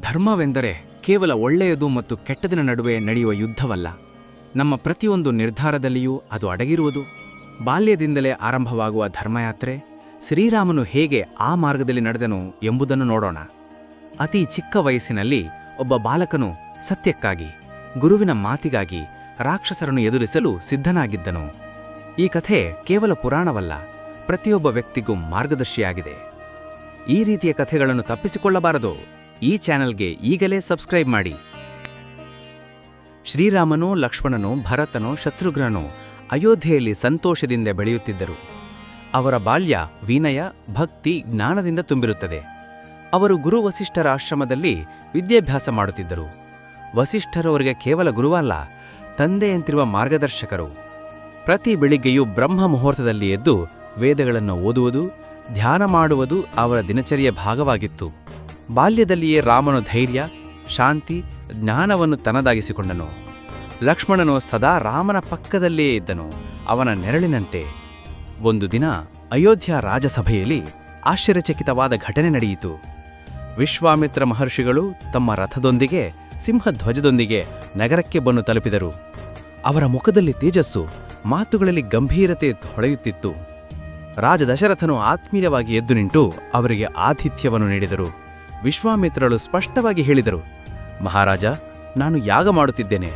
ಧರ್ಮವೆಂದರೆ ಕೇವಲ ಒಳ್ಳೆಯದು ಮತ್ತು ಕೆಟ್ಟದಿನ ನಡುವೆ ನಡೆಯುವ ಯುದ್ಧವಲ್ಲ. ನಮ್ಮ ಪ್ರತಿಯೊಂದು ನಿರ್ಧಾರದಲ್ಲಿಯೂ ಅದು ಅಡಗಿರುವುದು. ಬಾಲ್ಯದಿಂದಲೇ ಆರಂಭವಾಗುವ ಧರ್ಮಯಾತ್ರೆ, ಶ್ರೀರಾಮನು ಹೇಗೆ ಆ ಮಾರ್ಗದಲ್ಲಿ ನಡೆದನು ಎಂಬುದನ್ನು ನೋಡೋಣ. ಅತಿ ಚಿಕ್ಕ ವಯಸ್ಸಿನಲ್ಲಿ ಒಬ್ಬ ಬಾಲಕನು ಸತ್ಯಕ್ಕಾಗಿ, ಗುರುವಿನ ಮಾತಿಗಾಗಿ ರಾಕ್ಷಸರನ್ನು ಎದುರಿಸಲು ಸಿದ್ಧನಾಗಿದ್ದನು. ಈ ಕಥೆ ಕೇವಲ ಪುರಾಣವಲ್ಲ, ಪ್ರತಿಯೊಬ್ಬ ವ್ಯಕ್ತಿಗೂ ಮಾರ್ಗದರ್ಶಿಯಾಗಿದೆ. ಈ ರೀತಿಯ ಕಥೆಗಳನ್ನು ತಪ್ಪಿಸಿಕೊಳ್ಳಬಾರದು. ಈ ಚಾನೆಲ್ಗೆ ಈಗಲೇ ಸಬ್ಸ್ಕ್ರೈಬ್ ಮಾಡಿ. ಶ್ರೀರಾಮನು, ಲಕ್ಷ್ಮಣನು, ಭರತನು, ಶತ್ರುಘ್ನನು ಅಯೋಧ್ಯೆಯಲ್ಲಿ ಸಂತೋಷದಿಂದ ಬೆಳೆಯುತ್ತಿದ್ದರು. ಅವರ ಬಾಲ್ಯ ವಿನಯ, ಭಕ್ತಿ, ಜ್ಞಾನದಿಂದ ತುಂಬಿರುತ್ತದೆ. ಅವರು ಗುರು ವಸಿಷ್ಠರ ಆಶ್ರಮದಲ್ಲಿ ವಿದ್ಯಾಭ್ಯಾಸ ಮಾಡುತ್ತಿದ್ದರು. ವಸಿಷ್ಠರವರಿಗೆ ಕೇವಲ ಗುರುವಲ್ಲ, ತಂದೆಯಂತಿರುವ ಮಾರ್ಗದರ್ಶಕರು. ಪ್ರತಿ ಬೆಳಿಗ್ಗೆಯೂ ಬ್ರಹ್ಮ ಮುಹೂರ್ತದಲ್ಲಿ ಎದ್ದು ವೇದಗಳನ್ನು ಓದುವುದು, ಧ್ಯಾನ ಮಾಡುವುದು ಅವರ ದಿನಚರಿಯ ಭಾಗವಾಗಿತ್ತು. ಬಾಲ್ಯದಲ್ಲಿಯೇ ರಾಮನು ಧೈರ್ಯ, ಶಾಂತಿ, ಜ್ಞಾನವನ್ನು ತನ್ನದಾಗಿಸಿಕೊಂಡನು. ಲಕ್ಷ್ಮಣನು ಸದಾ ರಾಮನ ಪಕ್ಕದಲ್ಲೇ ಇದ್ದನು, ಅವನ ನೆರಳಿನಂತೆ. ಒಂದು ದಿನ ಅಯೋಧ್ಯ ರಾಜಸಭೆಯಲ್ಲಿ ಆಶ್ಚರ್ಯಚಕಿತವಾದ ಘಟನೆ ನಡೆಯಿತು. ವಿಶ್ವಾಮಿತ್ರ ಮಹರ್ಷಿಗಳು ತಮ್ಮ ರಥದೊಂದಿಗೆ, ಸಿಂಹಧ್ವಜದೊಂದಿಗೆ ನಗರಕ್ಕೆ ಬಂದು ತಲುಪಿದರು. ಅವರ ಮುಖದಲ್ಲಿ ತೇಜಸ್ಸು, ಮಾತುಗಳಲ್ಲಿ ಗಂಭೀರತೆ ಹೊಳೆಯುತ್ತಿತ್ತು ರಾಜ ದಶರಥನು ಆತ್ಮೀಯವಾಗಿ ಎದ್ದು ನಿಂತು ಅವರಿಗೆ ಆತಿಥ್ಯವನ್ನು ನೀಡಿದರು. ವಿಶ್ವಾಮಿತ್ರರು ಸ್ಪಷ್ಟವಾಗಿ ಹೇಳಿದರು, ಮಹಾರಾಜ, ನಾನು ಯಾಗ ಮಾಡುತ್ತಿದ್ದೇನೆ.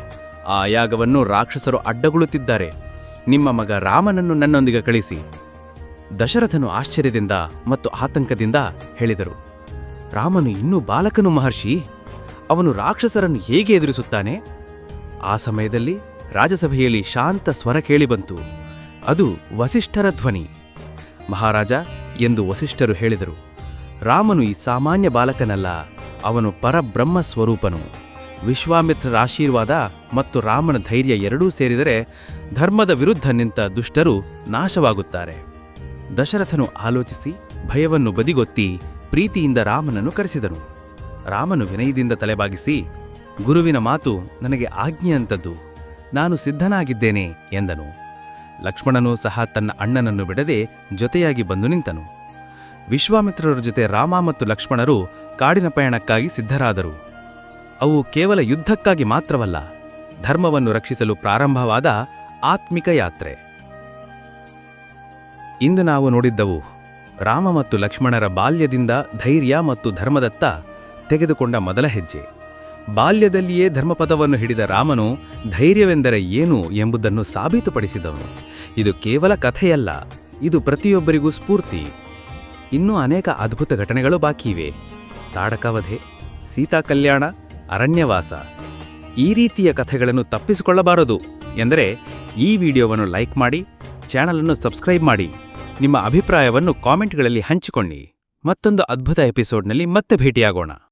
ಆ ಯಾಗವನ್ನು ರಾಕ್ಷಸರು ಅಡ್ಡಗೊಳ್ಳುತ್ತಿದ್ದಾರೆ. ನಿಮ್ಮ ಮಗ ರಾಮನನ್ನು ನನ್ನೊಂದಿಗೆ ಕಳಿಸಿ. ದಶರಥನು ಆಶ್ಚರ್ಯದಿಂದ ಮತ್ತು ಆತಂಕದಿಂದ ಹೇಳಿದರು, ರಾಮನು ಇನ್ನೂ ಬಾಲಕನು ಮಹರ್ಷಿ. ಅವನು ರಾಕ್ಷಸರನ್ನು ಹೇಗೆ ಎದುರಿಸುತ್ತಾನೆ? ಆ ಸಮಯದಲ್ಲಿ ರಾಜಸಭೆಯಲ್ಲಿ ಶಾಂತ ಸ್ವರ ಕೇಳಿಬಂತು ಅದು ವಸಿಷ್ಠರ ಧ್ವನಿ. ಮಹಾರಾಜ, ಎಂದು ವಸಿಷ್ಠರು ಹೇಳಿದರು ರಾಮನು ಈ ಸಾಮಾನ್ಯ ಬಾಲಕನಲ್ಲ, ಅವನು ಪರಬ್ರಹ್ಮ ಸ್ವರೂಪನು. ವಿಶ್ವಾಮಿತ್ರರ ಆಶೀರ್ವಾದ ಮತ್ತು ರಾಮನ ಧೈರ್ಯ ಎರಡೂ ಸೇರಿದರೆ ಧರ್ಮದ ವಿರುದ್ಧ ನಿಂತ ದುಷ್ಟರು ನಾಶವಾಗುತ್ತಾರೆ. ದಶರಥನು ಆಲೋಚಿಸಿ, ಭಯವನ್ನು ಬದಿಗೊತ್ತಿ ಪ್ರೀತಿಯಿಂದ ರಾಮನನ್ನು ಕರೆಸಿದನು. ರಾಮನು ವಿನಯದಿಂದ ತಲೆಬಾಗಿಸಿ, ಗುರುವಿನ ಮಾತು ನನಗೆ ಆಜ್ಞೆಯಂಥದ್ದು ನಾನು ಸಿದ್ಧನಾಗಿದ್ದೇನೆ ಎಂದನು. ಲಕ್ಷ್ಮಣನೂ ಸಹ ತನ್ನ ಅಣ್ಣನನ್ನು ಬಿಡದೆ ಜೊತೆಯಾಗಿ ಬಂದು ನಿಂತನು. ವಿಶ್ವಾಮಿತ್ರರ ಜೊತೆ ರಾಮ ಮತ್ತು ಲಕ್ಷ್ಮಣರು ಕಾಡಿನ ಪಯಣಕ್ಕಾಗಿ ಸಿದ್ಧರಾದರು. ಅವು ಕೇವಲ ಯುದ್ಧಕ್ಕಾಗಿ ಮಾತ್ರವಲ್ಲ, ಧರ್ಮವನ್ನು ರಕ್ಷಿಸಲು ಪ್ರಾರಂಭವಾದ ಆತ್ಮಿಕ ಯಾತ್ರೆ. ಇಂದು ನಾವು ನೋಡಿದ್ದವು ರಾಮ ಮತ್ತು ಲಕ್ಷ್ಮಣರ ಬಾಲ್ಯದಿಂದ ಧೈರ್ಯ ಮತ್ತು ಧರ್ಮದತ್ತ ತೆಗೆದುಕೊಂಡ ಮೊದಲ ಹೆಜ್ಜೆ. ಬಾಲ್ಯದಲ್ಲಿಯೇ ಧರ್ಮಪದವನ್ನು ಹಿಡಿದ ರಾಮನು ಧೈರ್ಯವೆಂದರೆ ಏನು ಎಂಬುದನ್ನು ಸಾಬೀತುಪಡಿಸಿದವನು ಇದು ಕೇವಲ ಕಥೆಯಲ್ಲ, ಇದು ಪ್ರತಿಯೊಬ್ಬರಿಗೂ ಸ್ಫೂರ್ತಿ. ಇನ್ನೂ ಅನೇಕ ಅದ್ಭುತ ಘಟನೆಗಳು ಬಾಕಿಯಿವೆ ತಾಡಕವಧೆ, ಸೀತಾ ಕಲ್ಯಾಣ, ಅರಣ್ಯವಾಸ. ಈ ರೀತಿಯ ಕಥೆಗಳನ್ನು ತಪ್ಪಿಸಿಕೊಳ್ಳಬಾರದು ಎಂದರೆ ಈ ವಿಡಿಯೋವನ್ನು ಲೈಕ್ ಮಾಡಿ, ಚಾನಲನ್ನು ಸಬ್ಸ್ಕ್ರೈಬ್ ಮಾಡಿ. ನಿಮ್ಮ ಅಭಿಪ್ರಾಯವನ್ನು ಕಾಮೆಂಟ್ಗಳಲ್ಲಿ ಹಂಚಿಕೊಳ್ಳಿ. ಮತ್ತೊಂದು ಅದ್ಭುತ ಎಪಿಸೋಡ್ನಲ್ಲಿ ಮತ್ತೆ ಭೇಟಿಯಾಗೋಣ.